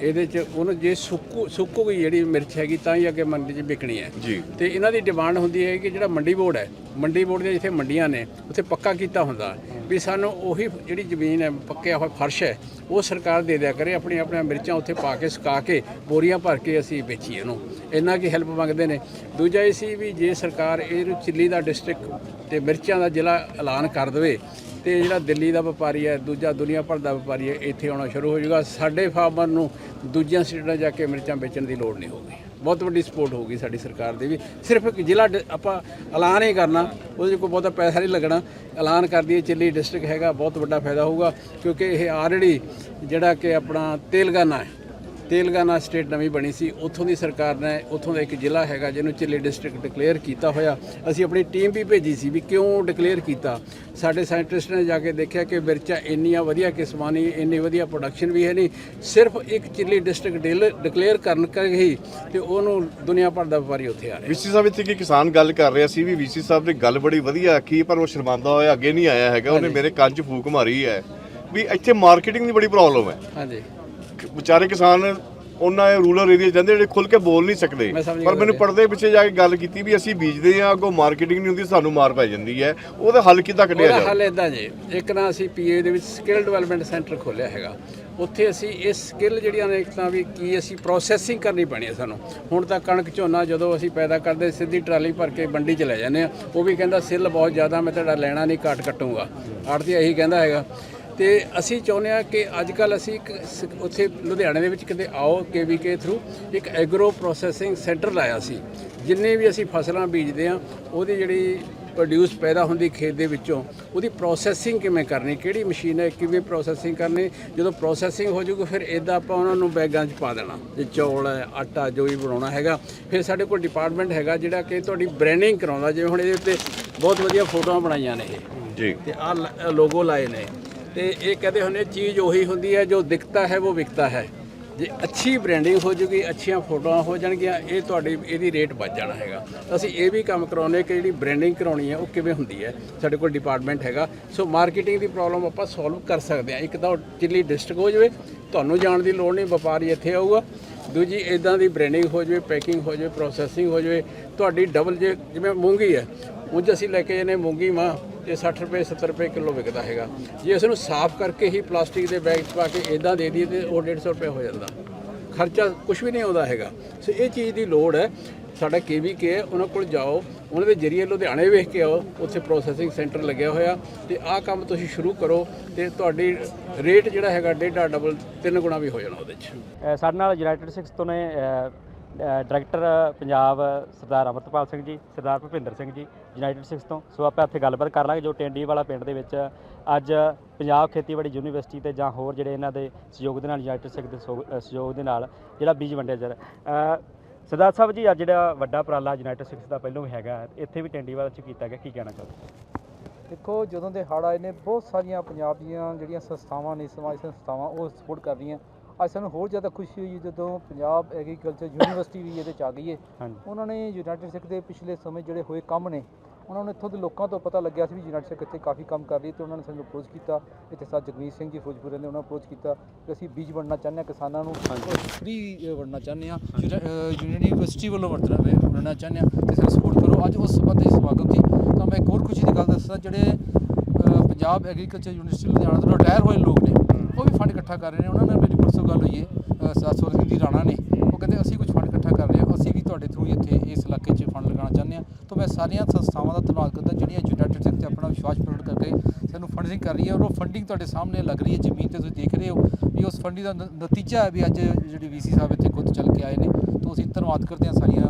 ਇਹਦੇ ਚ ਉਹਨੂੰ ਜੇ ਸੁੱਕੂ ਸੁੱਕੂਗੀ ਜਿਹੜੀ ਮਿਰਚ ਹੈਗੀ ਤਾਂ ਹੀ ਅੱਗੇ ਮੰਡੀ 'ਚ ਵਿਕਣੀ ਹੈ। ਜੀ। ਤੇ ਇਹਨਾਂ ਦੀ ਡਿਮਾਂਡ ਹੁੰਦੀ ਹੈ ਕਿ ਜਿਹੜਾ ਮੰਡੀ ਬੋਰਡ ਹੈ ਮੰਡੀ ਬੋਰਡ ਦੇ ਜਿੱਥੇ ਮੰਡੀਆਂ ਨੇ ਉੱਥੇ ਪੱਕਾ ਕੀਤਾ ਹੁੰਦਾ। ਵੀ ਸਾਨੂੰ ਉਹੀ ਜਿਹੜੀ ਜ਼ਮੀਨ ਹੈ ਪੱਕਿਆ ਹੋਇਆ ਫਰਸ਼ ਹੈ ਉਹ ਸਰਕਾਰ ਦੇ ਦਿਆ ਕਰੇ ਆਪਣੀ ਆਪਣੀਆਂ ਮਿਰਚਾਂ ਉੱਥੇ ਪਾ ਕੇ ਸੁਕਾ ਕੇ ਬੋਰੀਆਂ ਭਰ ਕੇ ਅਸੀਂ ਵੇਚੀਏ ਉਹਨੂੰ ਇੰਨਾ ਕੀ ਹੈਲਪ ਮੰਗਦੇ ਨੇ। ਦੂਜਾ ਇਹ ਸੀ ਵੀ ਜੇ ਸਰਕਾਰ ਇਹਨੂੰ ਚਿੱਲੀ ਦਾ ਡਿਸਟ੍ਰਿਕਟ ਤੇ ਮਿਰਚਾਂ ਦਾ ਜ਼ਿਲ੍ਹਾ ਐਲਾਨ ਕਰ ਦੇਵੇ ਤੇ ਜਿਹੜਾ ਦਿੱਲੀ ਦਾ ਵਪਾਰੀ ਹੈ, ਦੂਜਾ ਦੁਨੀਆ ਭਰ ਦਾ ਵਪਾਰੀ ਹੈ, ਇੱਥੇ ਆਉਣਾ ਸ਼ੁਰੂ ਹੋ ਜਾਊਗਾ। ਸਾਡੇ ਫਾਰਮਰ ਨੂੰ ਦੂਜੀਆਂ ਸਟੇਟਾਂ ਜਾ ਕੇ ਮਿਰਚਾਂ ਵੇਚਣ ਦੀ ਲੋੜ ਨਹੀਂ ਹੋਊਗੀ। ਬਹੁਤ ਵੱਡੀ ਸਪੋਰਟ ਹੋਊਗੀ ਸਾਡੀ ਸਰਕਾਰ ਦੀ ਵੀ। ਸਿਰਫ ਇੱਕ ਜ਼ਿਲ੍ਹਾ ਡ- ਆਪਾਂ ਐਲਾਨ ਹੀ ਕਰਨਾ, ਉਹਦੇ 'ਚ ਕੋਈ ਬਹੁਤਾ ਪੈਸਾ ਨਹੀਂ ਲੱਗਣਾ। ਐਲਾਨ ਕਰ ਦਈਏ, ਚਿੱਲੀ ਡਿਸਟ੍ਰਿਕਟ ਹੈਗਾ, ਬਹੁਤ ਵੱਡਾ ਫਾਇਦਾ ਹੋਊਗਾ, ਕਿਉਂਕਿ ਇਹ ਆਲਰੇਡੀ ਜਿਹੜਾ ਕਿ ਆਪਣਾ ਤੇਲਗਾਨਾ ਹੈ। ਤੇਲਗਾਨਾ ਸਟੇਟ ਨਵੀਂ ਬਣੀ ਸੀ ਉੱਥੋਂ ਦੀ ਸਰਕਾਰ ਨੇ ਉੱਥੋਂ ਦਾ ਇੱਕ ਜ਼ਿਲ੍ਹਾ ਹੈਗਾ ਜਿਹਨੂੰ ਚਿੱਲੀ ਡਿਸਟ੍ਰਿਕਟ ਡਿਕਲੇਅਰ ਕੀਤਾ ਹੋਇਆ। ਅਸੀਂ ਆਪਣੀ ਟੀਮ ਵੀ ਭੇਜੀ ਸੀ ਵੀ ਕਿਉਂ ਡਿਕਲੇਅਰ ਕੀਤਾ? ਸਾਡੇ ਸਾਇੰਟਿਸਟ ਨੇ ਜਾ ਕੇ ਦੇਖਿਆ ਕਿ ਮਿਰਚਾਂ ਇੰਨੀਆਂ ਵਧੀਆ ਕਿਸਮਾਂ ਨਹੀਂ ਇੰਨੀ ਵਧੀਆ ਪ੍ਰੋਡਕਸ਼ਨ ਵੀ ਹੈ ਨਹੀਂ। ਸਿਰਫ ਇੱਕ ਚਿੱਲੀ ਡਿਸਟ੍ਰਿਕਟ ਡਿਕਲੇਅਰ ਕਰਨ ਕਰਕੇ ਹੀ ਤੇ ਉਹਨੂੰ ਦੁਨੀਆ ਭਰ ਦਾ ਵਪਾਰੀ ਉੱਥੇ ਆ ਰਿਹਾ। ਵੀਸੀ ਸਾਹਿਬ ਇੱਥੇ ਕੀ ਕਿਸਾਨ ਗੱਲ ਕਰ ਰਿਹਾ ਸੀ ਵੀ ਵੀਸੀ ਸਾਹਿਬ ਨੇ ਗੱਲ ਬੜੀ ਵਧੀਆ ਆਖੀ ਪਰ ਉਹ ਸ਼ਰਮਾਂਦਾ ਹੋਇਆ ਅੱਗੇ ਨਹੀਂ ਆਇਆ ਹੈਗਾ। ਉਹਨੇ ਮੇਰੇ ਕੰਨ 'ਚ ਫੂਕ ਮਾਰੀ ਹੈ। ਵੀ ਇੱਥੇ ਮਾਰਕੀਟਿੰਗ ਦੀ ਬੜੀ ਪ੍ਰੋਬਲਮ ਹੈ। ਹਾਂਜੀ। ਵਿਚਾਰੇ ਕਿਸਾਨ ਉਹਨਾਂ ਇਹ ਰੂਰਲ ਏਰੀਆ ਜਾਂਦੇ ਜਿਹੜੇ ਖੁੱਲ ਕੇ ਬੋਲ ਨਹੀਂ ਸਕਦੇ। ਪਰ ਮੈਨੂੰ ਪਰਦੇ ਪਿੱਛੇ ਜਾ ਕੇ ਗੱਲ ਕੀਤੀ ਵੀ ਅਸੀਂ ਬੀਜਦੇ ਆ ਅੱਗੋਂ ਮਾਰਕੀਟਿੰਗ ਨਹੀਂ ਹੁੰਦੀ ਸਾਨੂੰ ਮਾਰ ਪੈ ਜਾਂਦੀ ਹੈ। ਉਹਦਾ ਹੱਲ ਕਿੱਦਾਂ ਕੱਢਿਆ ਜਾਵੇ? ਹੱਲ ਇਦਾਂ ਜੀ ਇੱਕ ਨਾ ਅਸੀਂ ਪੀਏ ਦੇ ਵਿੱਚ ਸਕਿੱਲ ਡਿਵੈਲਪਮੈਂਟ ਸੈਂਟਰ ਖੋਲ੍ਹਿਆ ਹੈਗਾ। ਉੱਥੇ ਅਸੀਂ ਇਸ ਸਕਿੱਲ ਜਿਹੜੀਆਂ ਨੇ ਇੱਕ ਤਾਂ ਵੀ ਕੀ ਅਸੀਂ ਪ੍ਰੋਸੈਸਿੰਗ ਕਰਨੀ ਪੈਣੀ ਹੈ ਸਾਨੂੰ। ਹੁਣ ਤਾਂ ਕਣਕ ਝੋਨਾ ਜਦੋਂ ਅਸੀਂ ਪੈਦਾ ਕਰਦੇ ਸਿੱਧੀ ਟਰਾਲੀ ਭਰ ਕੇ ਮੰਡੀ ਚ ਲੈ ਜਾਂਦੇ ਆ ਉਹ ਵੀ ਕਹਿੰਦਾ ਸਿੱਲ ਬਹੁਤ ਜ਼ਿਆਦਾ ਮੈਂ ਤੁਹਾਡਾ ਲੈਣਾ ਨਹੀਂ ਘੱਟ ਕੱਟੂੰਗਾ। ਆੜਤੀ ਇਹੀ ਕਹਿੰਦਾ ਹੈਗਾ। ਤੇ ਅਸੀਂ ਚਾਹੁੰਦੇ ਆ ਕਿ ਅੱਜ ਕੱਲ ਅਸੀਂ ਇੱਕ ਸ- ਉੱਥੇ ਲੁਧਿਆਣੇ ਦੇ ਵਿੱਚ ਕਿਤੇ ਆਓ ਕੇਵੀਕੇ ਥਰੂ ਇੱਕ ਐਗਰੋ ਪ੍ਰੋਸੈਸਿੰਗ ਸੈਂਟਰ ਲਾਇਆ ਸੀ। ਜਿੰਨੇ ਵੀ ਅਸੀਂ ਫਸਲਾਂ ਬੀਜਦੇ ਆ ਉਹਦੀ ਜਿਹੜੀ ਪ੍ਰੋਡਿਊਸ ਪੈਦਾ ਹੁੰਦੀ ਖੇਤ ਦੇ ਵਿੱਚੋਂ ਉਹਦੀ ਪ੍ਰੋਸੈਸਿੰਗ ਕਿਵੇਂ ਕਰਨੀ ਕਿਹੜੀ ਮਸ਼ੀਨ ਹੈ ਕਿਵੇਂ ਪ੍ਰੋਸੈਸਿੰਗ ਕਰਨੀ ਜਦੋਂ ਪ੍ਰੋਸੈਸਿੰਗ ਹੋ ਜਾਊਗੀ ਫਿਰ ਇਦਾਂ ਆਪਾਂ ਉਹਨਾਂ ਨੂੰ ਬੈਗਾਂ 'ਚ ਪਾ ਦੇਣਾ। ਜੇ ਚੌਲ ਹੈ ਆਟਾ ਜੋ ਵੀ ਬਣਾਉਣਾ ਹੈਗਾ ਫਿਰ ਸਾਡੇ ਕੋਲ ਡਿਪਾਰਟਮੈਂਟ ਹੈਗਾ ਜਿਹੜਾ ਕਿ ਤੁਹਾਡੀ ਬ੍ਰਾਂਡਿੰਗ ਕਰਾਉਂਦਾ। ਜਿਵੇਂ ਹੁਣ ਇਹਦੇ ਉੱਤੇ ਬਹੁਤ ਵਧੀਆ ਫੋਟੋਆਂ ਬਣਾਈਆਂ ਨੇ ਇਹ। ਜੀ। ਤੇ ਆ ਲੋਗੋ ਲਾਏ ਨੇ। ਤੇ ਇਹ ਕਹਿੰਦੇ ਹੁੰਦੇ, ਚੀਜ਼ ਉਹੀ ਹੁੰਦੀ ਹੈ ਜੋ ਦਿਖਤਾ ਹੈ, ਉਹ ਵਿਕਤਾ ਹੈ। ਜੇ ਅੱਛੀ ਬ੍ਰਾਂਡਿੰਗ ਹੋ ਜੂਗੀ, ਅੱਛੀਆਂ ਫੋਟੋਆਂ ਹੋ ਜਾਣਗੀਆਂ, ਇਹ ਤੁਹਾਡੀ, ਇਹਦੀ ਰੇਟ ਵੱਧ ਜਾਣਾ ਹੈਗਾ। ਅਸੀਂ ਇਹ ਵੀ ਕੰਮ ਕਰਾਉਂਦੇ ਕਿ ਜਿਹੜੀ ਬ੍ਰਾਂਡਿੰਗ ਕਰਾਉਣੀ ਹੈ, ਉਹ ਕਿਵੇਂ ਹੁੰਦੀ ਹੈ। ਸਾਡੇ ਕੋਲ ਡਿਪਾਰਟਮੈਂਟ ਹੈਗਾ। ਸੋ ਮਾਰਕੀਟਿੰਗ ਦੀ ਪ੍ਰੋਬਲਮ ਆਪਾਂ ਸੋਲਵ ਕਰ ਸਕਦੇ ਹਾਂ। ਇੱਕ ਤਾਂ ਚਿੱਲੀ ਡਿਸਟ੍ਰਿਕਟ ਹੋ ਜਾਵੇ, ਤੁਹਾਨੂੰ ਜਾਣ ਦੀ ਲੋੜ ਨਹੀਂ, ਵਪਾਰੀ ਇੱਥੇ ਆਊਗਾ। ਦੂਜੀ ਇਦਾਂ ਦੀ ਬ੍ਰਾਂਡਿੰਗ ਹੋ ਜਾਵੇ ਪੈਕਿੰਗ ਹੋ ਜਾਵੇ ਪ੍ਰੋਸੈਸਿੰਗ ਹੋ ਜਾਵੇ, ਤੁਹਾਡੀ ਡਬਲ ਜੇ, ਜਿਵੇਂ ਮੂੰਗੀ ਹੈ, ਉਂਝ ਅਸੀਂ ਲੈ ਕੇ ਜਾਂਦੇ ਮੂੰਗੀ ਮਾਂ। ਤੇ 60 ਰੁਪਏ 70 ਰੁਪਏ ਕਿਲੋ ਵਿਕਦਾ ਹੈਗਾ। ਜੇ ਇਸ ਨੂੰ ਸਾਫ਼ ਕਰਕੇ ਹੀ ਪਲਾਸਟਿਕ ਦੇ ਬੈਗ 'ਚ ਪਾ ਕੇ ਇਦਾਂ ਦੇ ਦਈਏ ਤੇ ਉਹ 150 ਰੁਪਏ ਹੋ ਜਾਂਦਾ। ਖਰਚਾ ਕੁਝ ਵੀ ਨਹੀਂ ਆਉਂਦਾ ਹੈਗਾ। ਸੋ ਇਹ ਚੀਜ਼ ਦੀ ਲੋੜ ਹੈ। ਸਾਡਾ ਕੇਵੀਕੇ ਹੈ, ਉਹਨਾਂ ਕੋਲ ਜਾਓ। ਉਹਨਾਂ ਦੇ ਜਰੀਏ ਲੁਧਿਆਣੇ ਵੇਖ ਕੇ ਆਓ। ਉੱਥੇ ਪ੍ਰੋਸੈਸਿੰਗ ਸੈਂਟਰ ਲੱਗਿਆ ਹੋਇਆ ਤੇ ਆਹ ਕੰਮ ਤੁਸੀਂ ਸ਼ੁਰੂ ਕਰੋ ਤੇ ਤੁਹਾਡੀ ਰੇਟ ਜਿਹੜਾ ਹੈਗਾ, ਡੇਢਾ ਡਬਲ ਤਿੰਨ ਗੁਣਾ ਵੀ ਹੋ ਜਾਣਾ ਉਹਦੇ 'ਚ। ਸਾਡੇ ਨਾਲ ਯੂਨਾਈਟਿਡ ਸਿਕਸ ਤੋਂ ਨੇ ਡਾਇਰੈਕਟਰ ਪੰਜਾਬ ਸਰਦਾਰ ਅਮਰਤਪਾਲ ਸਿੰਘ ਜੀ, ਸਰਦਾਰ ਭੁਪਿੰਦਰ ਸਿੰਘ ਜੀ ਯੂਨਾਈਟਿਡ ਸਿਕਸ ਤੋਂ। ਸੋ ਆਪਾਂ ਇੱਥੇ ਗੱਲਬਾਤ ਕਰ ਲਾਂਗੇ ਜੋ ਟੈਂਡੀ ਵਾਲਾ ਪਿੰਡ ਦੇ ਵਿੱਚ ਅੱਜ ਪੰਜਾਬ ਖੇਤੀਬਾੜੀ ਯੂਨੀਵਰਸਿਟੀ ਤੇ ਜਾਂ ਹੋਰ ਜਿਹੜੇ ਇਹਨਾਂ ਦੇ ਸਹਿਯੋਗ ਦੇ ਨਾਲ ਯੂਨਾਈਟਿਡ ਸਿਕਸ ਦੇ ਸਹਿਯੋਗ- ਸਹਿਯੋਗ ਦੇ ਨਾਲ ਜਿਹੜਾ ਬੀਜ ਵੰਡਿਆ ਜਾ ਰਿਹਾ। ਸਰਦਾਰ ਸਾਹਿਬ ਜੀ, ਅੱਜ ਜਿਹੜਾ ਵੱਡਾ ਉਪਰਾਲਾ ਯੂਨਾਈਟਿਡ ਸਿਕਸ ਦਾ ਪਹਿਲੋਂ ਵੀ ਹੈਗਾ, ਇੱਥੇ ਵੀ ਟੈਂਡੀ ਵਾਲਾ ਚ ਕੀਤਾ ਗਿਆ, ਕੀ ਕਹਿਣਾ ਚਾਹੁੰਦੇ ਦੇਖੋ, ਜਦੋਂ ਦੇ ਹੜ੍ਹ ਆਏ ਨੇ, ਬਹੁਤ ਸਾਰੀਆਂ ਪੰਜਾਬ ਦੀਆਂ ਜਿਹੜੀਆਂ ਸੰਸਥਾਵਾਂ ਨੇ ਸਮਾਜ ਸੰਸਥਾਵਾਂ, ਉਹ ਸਪੋਰਟ ਕਰ ਰਹੀਆਂ। ਅੱਜ ਸਾਨੂੰ ਹੋਰ ਜ਼ਿਆਦਾ ਖੁਸ਼ੀ ਹੋਈ ਜਦੋਂ ਪੰਜਾਬ ਐਗਰੀਕਲਚਰ ਯੂਨੀਵਰਸਿਟੀ ਵੀ ਇਹਦੇ ਚ ਆ ਗਈ ਹੈ ਉਹਨਾਂ ਨੇ ਯੂਨਾਈਟਿਡ ਸਿੱਖ ਦੇ ਪਿਛਲੇ ਸਮੇਂ ਜਿਹੜੇ ਹੋਏ ਕੰਮ ਨੇ ਉਹਨਾਂ ਨੂੰ ਇੱਥੋਂ ਦੇ ਲੋਕਾਂ ਤੋਂ ਪਤਾ ਲੱਗਿਆ ਸੀ ਵੀ ਯੂਨਾਈਟਿਡ ਸਿੱਖ ਇੱਥੇ ਕਾਫੀ ਕੰਮ ਕਰ ਰਹੀ ਹੈ ਤੇ ਉਹਨਾਂ ਨੇ ਸਾਨੂੰ ਅਪਰੋਚ ਕੀਤਾ। ਇੱਥੇ ਸਾਥ ਜਗਮੀਤ ਸਿੰਘ ਜੀ ਫਿਰੋਜ਼ਪੁਰ ਦੇ ਉਹਨਾਂ ਅਪਰੋਚ ਕੀਤਾ ਕਿ ਅਸੀਂ ਬੀਜ ਵੰਡਣਾ ਚਾਹੁੰਦੇ ਹਾਂ ਕਿਸਾਨਾਂ ਨੂੰ ਫ੍ਰੀ ਵੰਡਣਾ ਚਾਹੁੰਦੇ ਹਾਂ। ਯੂਨੀਵਰਸਿਟੀ ਵੱਲੋਂ ਵੰਡਣਾ ਵੰਡਣਾ ਚਾਹੁੰਦੇ ਹਾਂ ਤੇ ਸਾਨੂੰ ਸਪੋਰਟ ਕਰੋ। ਅੱਜ ਉਸ ਸੰਬੰਧ ਵਿੱਚ ਸਮਾਗਮ ਸੀ। ਤਾਂ ਮੈਂ ਇੱਕ ਹੋਰ ਖੁਸ਼ੀ ਦੀ ਗੱਲ ਦੱਸਦਾ ਜਿਹੜੇ ਪੰਜਾਬ ਐਗਰੀਕਲਚਰ ਯੂਨੀਵਰਸਿਟੀ ਲੁਧਿਆਣਾ ਤੋਂ ਰਿਟਾਇਰ ਹੋਏ ਲੋਕ ਨੇ ਉਹ ਵੀ ਫੰਡ ਇਕੱਠਾ ਕਰ ਰਹੇ ਨੇ, ਉਹਨਾਂ ਨਾਲ ਮੇਰੀ ਪਰਸੋਂ ਗੱਲ ਹੋਈ ਹੈ ਸਾਸੋਰ ਸਿੰਘ ਜੀ ਰਾਣਾ ਨੇ। ਉਹ ਕਹਿੰਦੇ, ਅਸੀਂ ਕੁਝ ਫੰਡ ਇਕੱਠਾ ਕਰ ਰਹੇ ਹਾਂ, ਅਸੀਂ ਵੀ ਤੁਹਾਡੇ ਥਰੂ ਇੱਥੇ ਇਸ ਇਲਾਕੇ 'ਚ ਫੰਡ ਲਗਾਉਣਾ ਚਾਹੁੰਦੇ ਹਾਂ। ਤਾਂ ਮੈਂ ਸਾਰੀਆਂ ਸੰਸਥਾਵਾਂ ਦਾ ਧੰਨਵਾਦ ਕਰਦਾ, ਜਿਹੜੀਆਂ ਯੂਨਾਈਟਿਡ ਸਿੱਖ ਤੇ ਆਪਣਾ ਵਿਸ਼ਵਾਸ ਪ੍ਰਗਟ ਕਰਕੇ ਸਾਨੂੰ ਫੰਡਿੰਗ ਕਰ ਰਹੀ ਹੈ ਔਰ ਉਹ ਫੰਡਿੰਗ ਤੁਹਾਡੇ ਸਾਹਮਣੇ ਲੱਗ ਰਹੀ ਹੈ, ਜ਼ਮੀਨ ਤੇ ਤੁਸੀਂ ਦੇਖ ਰਹੇ ਹੋ ਵੀ ਉਸ ਫੰਡਿੰਗ ਦਾ ਨਤੀਜਾ ਹੈ ਵੀ ਅੱਜ ਜਿਹੜੇ ਵੀਸੀ ਸਾਹਿਬ ਇੱਥੇ ਖੁਦ ਚੱਲ ਕੇ ਆਏ ਨੇ। ਤਾਂ ਅਸੀਂ ਧੰਨਵਾਦ ਕਰਦੇ ਹਾਂ ਸਾਰੀਆਂ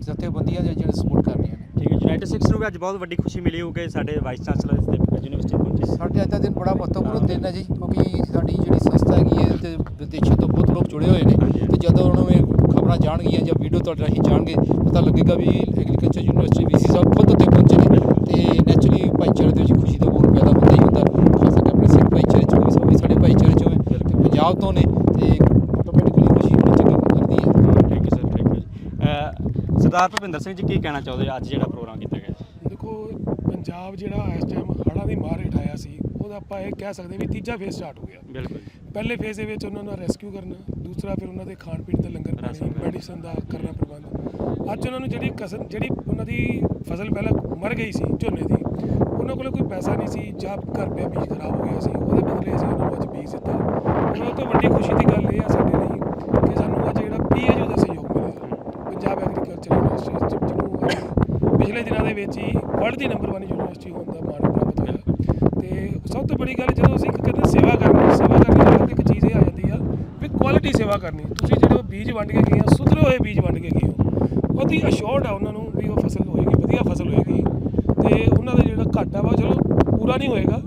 ਜਥੇਬੰਦੀਆਂ ਦੀਆਂ ਜਿਹੜੇ ਸਪੋਰਟ ਕਰ ਰਹੀਆਂ ਨੇ। ਠੀਕ ਹੈ ਯੂਨਾਈਟਿਡ ਸਿਕਸ ਨੂੰ ਵੀ ਅੱਜ ਬਹੁਤ ਵੱਡੀ ਖੁਸ਼ੀ ਮਿਲੀ ਹੋਊਗੀ ਸਾਡੇ ਵਾਈਸ ਚਾਂਸਲਰ ਇਸ ਤੇ ਯੂਨੀਵਰਸਿਟੀ ਪਹੁੰਚੇ ਸਾਡੇ ਅੱਜ ਦਾ ਦਿਨ ਬੜਾ ਮਹੱਤਵਪੂਰਨ ਦਿਨ ਹੈ ਜੀ ਕਿਉਂਕਿ ਸਾਡੀ ਜਿਹੜੀ ਸੰਸਥਾ ਹੈਗੀ ਹੈ ਤੇ ਵਿਦੇਸ਼ਾਂ ਤੋਂ ਬਹੁਤ ਲੋਕ ਜੁੜੇ ਹੋਏ ਨੇ। ਤੇ ਜਦੋਂ ਉਹਨਾਂ ਨੂੰ ਇਹ ਖਬਰਾਂ ਜਾਣਗੀਆਂ ਜਾਂ ਵੀਡੀਓ ਤੁਹਾਡੇ ਰਾਹੀਂ ਜਾਣਗੇ ਪਤਾ ਲੱਗੇਗਾ ਵੀ ਐਗਰੀਕਲਚਰ ਯੂਨੀਵਰਸਿਟੀ ਵੀਸੀ ਸਾਹਿਬ ਖੁਦ ਉੱਥੇ ਪਹੁੰਚੇ ਨੇ। ਤੇ ਨੈਚੁਰਲੀ ਭਾਈਚਾਰੇ ਦੇ ਵਿੱਚ ਖੁਸ਼ੀ ਦਾ ਮਾਹੌਲ ਪੈਦਾ ਹੁੰਦਾ ਹੀ ਹੁੰਦਾ ਖਾਸ ਕਰਕੇ ਆਪਣੇ ਸਿੱਖ ਭਾਈਚਾਰੇ ਚੋਂ ਵੀ ਸਭ ਵੀ ਸਾਡੇ ਭਾਈਚਾਰੇ ਚੋਂ ਹੈ ਤੇ ਪੰਜਾਬ ਤੋਂ ਨੇ ਤੇ ਆਟੋਮੈਟਿਕਲੀ ਖੁਸ਼ੀ ਹੋਣੀ ਚੰਗੀ ਲੱਗਦੀ ਹੈ thank you sir thank you Sardar Bhupinder Singh ji ਕੀ ਕਹਿਣਾ ਚਾਹੁੰਦੇ ਅੱਜ ਜਿਹੜਾ ਪ੍ਰੋਗਰਾਮ ਕੀਤਾ ਗਿਆ? ਦੇਖੋ ਪੰਜਾਬ ਜਿਹੜਾ ਇਸ ਟਾਈਮ ਹੜ੍ਹਾਂ ਦੀ ਮਾਰ ਹੇਠ ਆਇਆ ਸੀ ਉਹਦਾ ਆਪਾਂ ਇਹ ਕਹਿ ਸਕਦੇ ਵੀ ਤੀਜਾ ਫੇਜ਼ ਸਟਾਰਟ ਹੋ ਗਿਆ। ਬਿਲਕੁਲ। ਪਹਿਲੇ ਫੇਜ਼ ਦੇ ਵਿੱਚ ਉਹਨਾਂ ਨੂੰ ਰੈਸਕਿਊ ਕਰਨਾ ਦੂਸਰਾ ਫਿਰ ਉਹਨਾਂ ਦੇ ਖਾਣ ਪੀਣ ਦਾ ਲੰਗਰ ਪਾਣੀ ਮੈਡੀਸਨ ਦਾ ਕਰਨਾ ਪ੍ਰਬੰਧ। ਅੱਜ ਉਹਨਾਂ ਨੂੰ ਜਿਹੜੀ ਕਸਰ ਜਿਹੜੀ ਉਹਨਾਂ ਦੀ ਫਸਲ ਪਹਿਲਾਂ ਮਰ ਗਈ ਸੀ ਝੋਨੇ ਦੀ ਉਹਨਾਂ ਕੋਲ ਕੋਈ ਪੈਸਾ ਨਹੀਂ ਸੀ ਜਾਂ ਘਰ ਪਿਆ ਬੀਜ ਖਰਾਬ ਹੋ ਗਿਆ ਸੀ ਉਹਦੇ ਬਦਲੇ ਅਸੀਂ ਉਹਨਾਂ ਨੂੰ ਅੱਜ ਬੀਜ ਦਿੱਤਾ। ਉਹਨਾਂ ਤੋਂ ਵੱਡੀ ਖੁਸ਼ੀ ਦੀ ਗੱਲ ਇਹ ਆ ਸਾਡੇ ਲਈ ਕਿ ਸਾਨੂੰ ਅੱਜ ਜਿਹੜਾ ਪੀਏਯੂ ਦਾ ਸਹਿਯੋਗ ਮਿਲਿਆ ਪੰਜਾਬ ਐਗਰੀਕਲਚਰ ਯੂਨੀਵਰਸਿਟੀ ਜਿਹਨੂੰ ਪਿਛਲੇ ਦਿਨਾਂ ਦੇ ਵਿੱਚ ਹੀ ਵਰਲਡ ਦੀ ਨੰਬਰ 1 ਯੂਨੀਵਰਸਿਟੀ ਹੋਣ ਦਾ ਮਾਣ ਪ੍ਰਾਪਤ ਹੋਇਆ। ਤੇ ਸਭ ਤੋਂ ਬੜੀ ਗੱਲ ਜਦੋਂ ਅਸੀਂ ਕਹਿੰਦੇ ਸੇਵਾ ਕਰਨੀ ਸੇਵਾ ਕਰਨੀ ਦਾ ਇੱਕ ਚੀਜ਼ ਇਹ ਆ ਜਾਂਦੀ ਆ ਵੀ ਕੁਆਲਿਟੀ ਸੇਵਾ ਕਰਨੀ। ਤੁਸੀਂ ਜਿਹੜੇ ਬੀਜ ਵੰਡ ਕੇ ਗਏ ਆ ਸੁਧਰੇ ਹੋਏ ਬੀਜ ਵੰਡ ਕੇ ਗਏ ਹੋ। ਉਹਦੀ ਅਸ਼ੋਰਡ ਆ ਉਹਨਾਂ ਨੂੰ ਵੀ ਉਹ ਫਸਲ ਹੋਏਗੀ ਵਧੀਆ ਫਸਲ ਹੋਏਗੀ। ਤੇ ਉਹਨਾਂ ਦਾ ਜਿਹੜਾ ਘਾਟਾ ਵਾ ਚਲੋ ਪੂਰਾ ਨਹੀਂ ਹੋਏਗਾ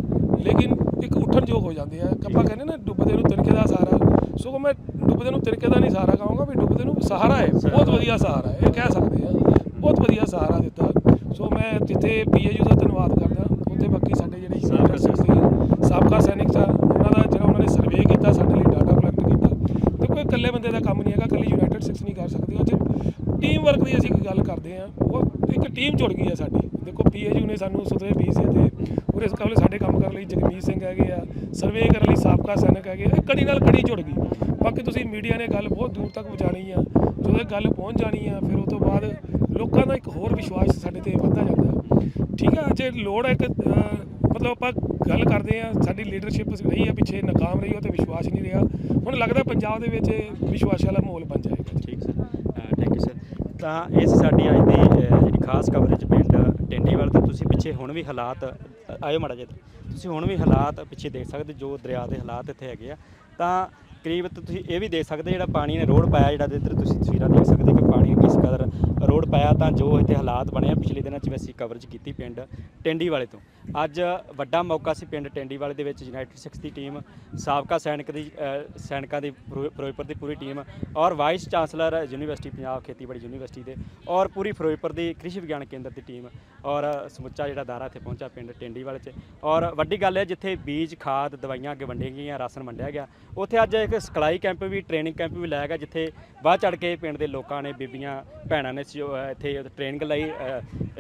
ਲੇਕਿਨ ਇੱਕ ਉੱਠਣ ਯੋਗ ਹੋ ਜਾਂਦੇ ਆ। ਆਪਾਂ ਕਹਿੰਦੇ ਨਾ ਡੁੱਬਦੇ ਨੂੰ ਤਿਨਕੇ ਦਾ ਸਹਾਰਾ। ਸੋ ਮੈਂ ਡੁੱਬਦੇ ਨੂੰ ਤਿਨਕੇ ਦਾ ਨਹੀਂ ਸਹਾਰਾ ਕਹਾਂਗਾ ਵੀ ਡੁੱਬਦੇ ਨੂੰ ਸਹਾਰਾ ਹੈ ਬਹੁਤ ਵਧੀਆ ਸਹਾਰਾ ਹੈ ਇਹ ਕਹਿ ਸਕਦੇ ਆ ਬਹੁਤ ਵਧੀਆ ਸਹਾਰਾ ਦਿੱਤਾ ਸੋ ਜਿੱਥੇ ਪੀਏਯੂ ਦਾ ਧੰਨਵਾਦ ਕਰਦਾ। ਉੱਥੇ ਬਾਕੀ ਸਾਡੇ ਜਿਹੜੇ ਸਾਬਕਾ ਯੂਨੀਵਰਸਿਟੀ ਸਾਬਕਾ ਸੈਨਿਕ ਸਾ ਉਹਨਾਂ ਦਾ ਜਿਹੜਾ ਉਹਨਾਂ ਨੇ ਸਰਵੇ ਕੀਤਾ ਸਾਡੇ ਲਈ ਡਾਟਾ ਕਲੈਕਟ ਕੀਤਾ। ਦੇਖੋ ਇਹ ਇਕੱਲੇ ਬੰਦੇ ਦਾ ਕੰਮ ਨਹੀਂ ਹੈਗਾ ਇਕੱਲੀ ਯੂਨਾਈਟਿਡ ਸਿਕਸ ਨਹੀਂ ਕਰ ਸਕਦੀ। ਉਹ 'ਚ ਟੀਮ ਵਰਕ ਦੀ ਅਸੀਂ ਗੱਲ ਕਰਦੇ ਆ ਉਹ ਇੱਕ ਟੀਮ ਜੁੜ ਗਈ ਹੈ ਸਾਡੀ। ਦੇਖੋ ਪੀਏਯੂ ਨੇ ਸਾਨੂੰ ਸੁਧਰੇ ਬੀਜ ਤੇ ਪੂਰੇ ਕਾਬਲੇ ਸਾਡੇ ਕੰਮ ਕਰਨ ਲਈ ਜਗਮੀਤ ਸਿੰਘ ਹੈਗੇ ਆ ਸਰਵੇ ਕਰਨ ਲਈ ਸਾਬਕਾ ਸੈਨਿਕ ਹੈਗੇ ਆ ਇਹ ਕੜੀ ਨਾਲ ਕੜੀ ਜੁੜ ਗਈ। ਬਾਕੀ ਤੁਸੀਂ ਮੀਡੀਆ ਨੇ ਗੱਲ ਬਹੁਤ ਦੂਰ ਤੱਕ ਪਹੁੰਚਾਣੀ ਆ। ਜਦੋਂ ਇਹ ਗੱਲ ਪਹੁੰਚ ਜਾਣੀ ਆ ਫਿਰ ਉਹ ਤੋਂ ਬਾਅਦ ਲੋਕਾਂ ਦਾ ਇੱਕ ਹੋਰ ਵਿਸ਼ਵਾਸ ਸਾਡੇ ਤੇ ਵੱਧਦਾ ਜਾਂਦਾ ਠੀਕ ਆ ਜੇ ਲੋੜ ਹੈ ਕਿ ਮਤਲਬ ਆਪਾਂ ਗੱਲ ਕਰਦੇ ਆ ਸਾਡੀ ਲੀਡਰਸ਼ਿਪ ਰਹੀ ਹੈ ਪਿੱਛੇ ਨਾਕਾਮ ਰਹੀ ਉਹ ਤੇ ਵਿਸ਼ਵਾਸ ਨਹੀਂ ਰਿਹਾ। ਹੁਣ ਲੱਗਦਾ ਪੰਜਾਬ ਦੇ ਵਿੱਚ ਵਿਸ਼ਵਾਸ ਵਾਲਾ ਮਾਹੌਲ ਬਣ ਜਾਏਗਾ। ਠੀਕ ਸਰ ਥੈਂਕ ਯੂ ਸਰ ਤਾਂ ਇਹ ਸਾਡੀ ਅੱਜ ਦੀ ਜਿਹੜੀ ਖਾਸ ਕਵਰੇਜ ਪਿੰਡ ਟੈਂਡੀਵਾਲ ਤੋਂ। ਤੁਸੀਂ ਪਿੱਛੇ ਹੁਣ ਵੀ ਹਾਲਾਤ ਅ, ਆਇਓ ਮਾੜਾ ਜਿਹਾ ਤੁਸੀਂ ਹੁਣ ਵੀ ਹਾਲਾਤ ਪਿੱਛੇ ਦੇਖ ਸਕਦੇ ਜੋ ਦਰਿਆ ਦੇ ਹਾਲਾਤ ਇੱਥੇ ਹੈਗੇ ਆ। ਤਾਂ ਕਰੀਬ ਤੁਸੀਂ ਇਹ ਵੀ ਦੇਖ ਸਕਦੇ ਜਿਹੜਾ ਪਾਣੀ ਨੇ ਰੋਡ ਪਾਇਆ, ਜਿਹੜਾ ਇੱਧਰ ਤੁਸੀਂ ਤਸਵੀਰਾਂ ਦੇਖ ਸਕਦੇ ਕਿ ਪਾਣੀ ਕਿਸ ਕਦਰ ਰੋਡ ਪਾਇਆ ਤਾਂ ਜੋ ਇੱਥੇ ਹਾਲਾਤ ਬਣੇ ਆ। ਪਿਛਲੇ ਦਿਨਾਂ 'ਚ ਵੀ ਅਸੀਂ ਕਵਰੇਜ ਕੀਤੀ ਪਿੰਡ ਟੈਂਡੀ ਵਾਲੇ ਤੋਂ। ਅੱਜ ਵੱਡਾ ਮੌਕਾ ਸੀ ਪਿੰਡ ਟੈਂਡੀ ਦੇ ਵਿੱਚ ਯੂਨਾਈਟਿਡ ਸਿਕਸ ਦੀ ਟੀਮ ਸਾਬਕਾ ਸੈਨਿਕ ਦੀ ਸੈਨਿਕਾਂ ਦੀ ਫਿਰੋ- ਫਿਰੋਜ਼ਪੁਰ ਦੀ ਪੂਰੀ ਟੀਮ ਔਰ ਵਾਈਸ ਚਾਂਸਲਰ ਯੂਨੀਵਰਸਿਟੀ ਪੰਜਾਬ ਖੇਤੀਬਾੜੀ ਯੂਨੀਵਰਸਿਟੀ ਦੇ ਔਰ ਪੂਰੀ ਫਿਰੋਜ਼ਪੁਰ ਦੀ ਕ੍ਰਿਸ਼ੀ ਵਿਗਿਆਨ ਕੇਂਦਰ ਦੀ ਟੀਮ ਔਰ ਸਮੁੱਚਾ ਜਿਹੜਾ ਦਾਰਾ ਇੱਥੇ ਪਹੁੰਚਾ ਪਿੰਡ ਟੈਂਡੀ 'ਚ ਔਰ ਵੱਡੀ ਗੱਲ ਹੈ ਜਿੱਥੇ ਬੀਜ, ਖਾਦ, ਦਵਾਈਆਂ ਅੱਗੇ ਵੰਡੀਆਂ ਗਈਆਂ, ਰਾਸ਼ਨ ਵੰਡਿਆ ਗਿਆ, ਉੱਥੇ ਅੱਜ ਇੱਕ ਸਿਖਲਾਈ ਕੈਂਪ ਵੀ ਟ੍ਰੇਨਿੰਗ ਕੈਂਪ ਵੀ ਲਾਇਆ ਗਿਆ ਜਿੱਥੇ ਵੱਧ ਚੜ ਕੇ ਪਿੰਡ ਦੇ ਲੋਕਾਂ ਨੇ, ਬੀਬੀਆਂ, ਭੈਣਾਂ ਨੇ ਸਹਿਯੋ- ਇੱਥੇ ਟ੍ਰੇਨਿੰਗ ਲਈ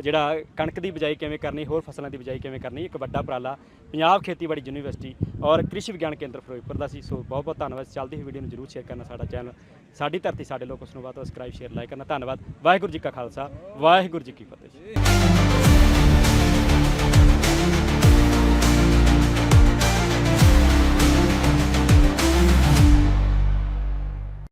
ਜਿਹੜਾ ਕਣਕ ਦੀ ਬਿਜਾਈ ਕਿਵੇਂ ਕਰਨੀ, ਹੋਰ ਫਸਲਾਂ ਦੀ ਬਿਜਾਈ ਕਿਵੇਂ ਕਰਨੀ ਇੱਕ ਵੱਡਾ ਉਪਰਾਲਾ, ਪੰਜਾਬ ਖੇਤੀਬਾੜੀ ਯੂਨੀਵਰਸਿਟੀ ਔਰ ਕ੍ਰਿਸ਼ੀ ਵਿਗਿਆਨ ਕੇਂਦਰ ਫਿਰੋਜ਼ਪੁਰ ਦਾ ਸੀ। ਸੋ ਬਹੁਤ ਬਹੁਤ ਧੰਨਵਾਦ। ਚੱਲਦੀ ਹੀ ਵੀਡੀਓ ਨੂੰ ਜਰੂਰ ਸ਼ੇਅਰ ਕਰਨਾ ਸਾਡਾ ਚੈਨਲ ਸਾਡੀ ਧਰਤੀ ਸਾਡੇ ਲੋਕ ਉਸ ਨੂੰ ਬਾਅਦ ਸਬਸਕ੍ਰਾਈਬ ਸ਼ੇਅਰ ਲਾਈਕ ਕਰਨਾ। ਧੰਨਵਾਦ। ਵਾਹਿਗੁਰੂ ਜੀ ਕਾ ਖਾਲਸਾ। ਵਾਹਿਗੁਰੂ ਜੀ ਕੀ ਫਤਿਹ